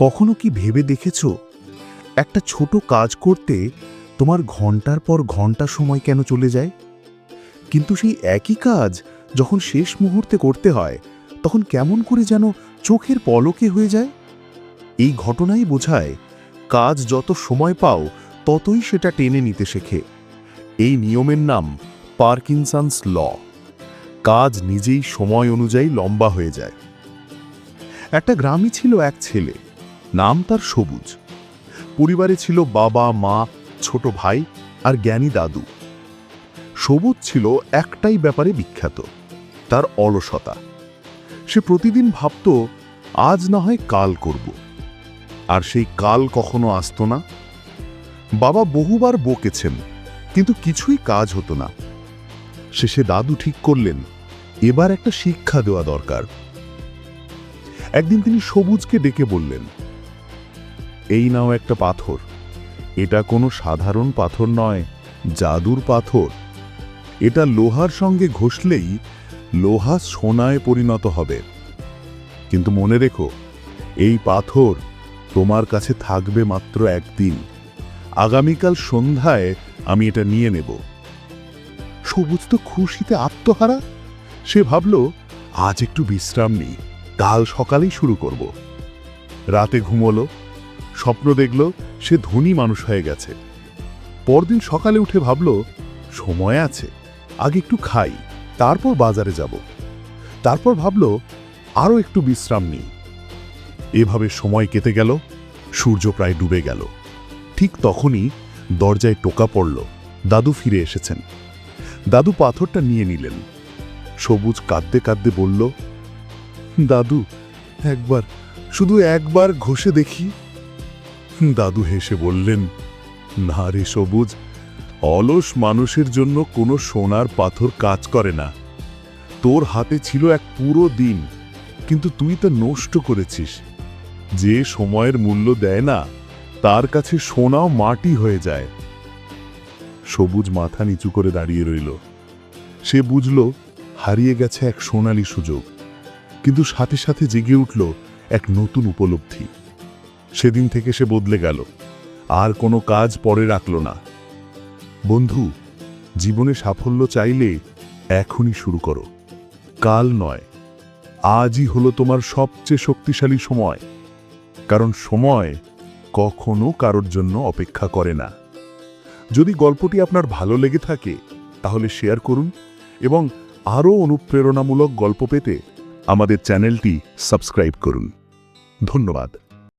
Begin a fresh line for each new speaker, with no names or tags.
কখনো কি ভেবে দেখেছ? একটা ছোট কাজ করতে তোমার ঘণ্টার পর ঘণ্টা সময় কেন চলে যায়? কিন্তু সেই একই কাজ যখন শেষ মুহূর্তে করতে হয়, তখন কেমন করে যেন চোখের পলকে হয়ে যায়? এই ঘটনাই বোঝায়, কাজ যত সময় পাও, ততই সেটা টেনে নিতে শেখে। এই নিয়মের নাম পার্কিনসন্স ল। কাজ নিজেই সময় অনুযায়ী লম্বা হয়ে যায়। একটা গ্রামই ছিল এক ছেলে। নাম তার সবুজ। পরিবারে ছিল বাবা, মা, ছোট ভাই আর জ্ঞানী দাদু। সবুজ ছিল একটাই ব্যাপারে বিখ্যাত, তার অলসতা। সে প্রতিদিন ভাবত, আজ না হয় কাল করব। আর সেই কাল কখনো আসতো না। বাবা বহুবার বকেছেন, কিন্তু কিছুই কাজ হতো না। শেষে দাদু ঠিক করলেন, এবার একটা শিক্ষা দেওয়া দরকার। একদিন তিনি সবুজকে ডেকে বললেন এই নাও একটা পাথর। এটা কোনো সাধারণ পাথর নয়, জাদুর পাথর। এটা লোহার সঙ্গে ঘষলেই লোহা সোনায় পরিণত হবে। কিন্তু মনে রেখো, এই পাথর তোমার কাছে থাকবে মাত্র একদিন। আগামীকাল সন্ধ্যায় আমি এটা নিয়ে নেব। সবুজ তো খুশিতে আত্মহারা। সে ভাবল, আজ একটু বিশ্রাম নিই, কাল সকালেই শুরু করব। রাতে ঘুমোলো স্বপ্ন দেখল সে ধনী মানুষ হয়ে গেছে। পরদিন সকালে উঠে ভাবল, সময় আছে, আগে একটু খাই, তারপর বাজারে যাব। তারপর ভাবল আরও একটু বিশ্রাম নিই। এভাবে সময় কেটে গেল, সূর্য প্রায় ডুবে গেল। ঠিক তখনই দরজায় টোকা পড়ল, দাদু ফিরে এসেছেন। দাদু পাথরটা নিয়ে নিলেন। সবুজ কাঁদতে কাঁদতে বলল, দাদু, একবার, শুধু একবার ঘষে দেখি। দাদু হেসে বললেন, না রে সবুজ, অলস মানুষের জন্য কোনো সোনার পাথর কাজ করে না। তোর হাতে ছিল এক পুরো দিন, কিন্তু তুই তা নষ্ট করেছিস। যে সময়ের মূল্য দেয় না, তার কাছে সোনাও মাটি হয়ে যায় সবুজ মাথা নিচু করে দাঁড়িয়ে রইল। সে বুঝল, হারিয়ে গেছে এক সোনালি সুযোগ, কিন্তু সাথে সাথে জেগে উঠল এক নতুন উপলব্ধি। সেদিন থেকে সে বদলে গেল। আর কোনো কাজ পরে রাখল না। বন্ধু, জীবনে সাফল্য চাইলে এখনই শুরু করো। কাল নয়, আজই হলো তোমার সবচেয়ে শক্তিশালী সময়। কারণ সময় কখনো কারোর জন্য অপেক্ষা করে না। যদি গল্পটি আপনার ভালো লেগে থাকে, তাহলে শেয়ার করুন এবং আরও অনুপ্রেরণামূলক গল্প পেতে আমাদের চ্যানেলটি সাবস্ক্রাইব করুন। ধন্যবাদ।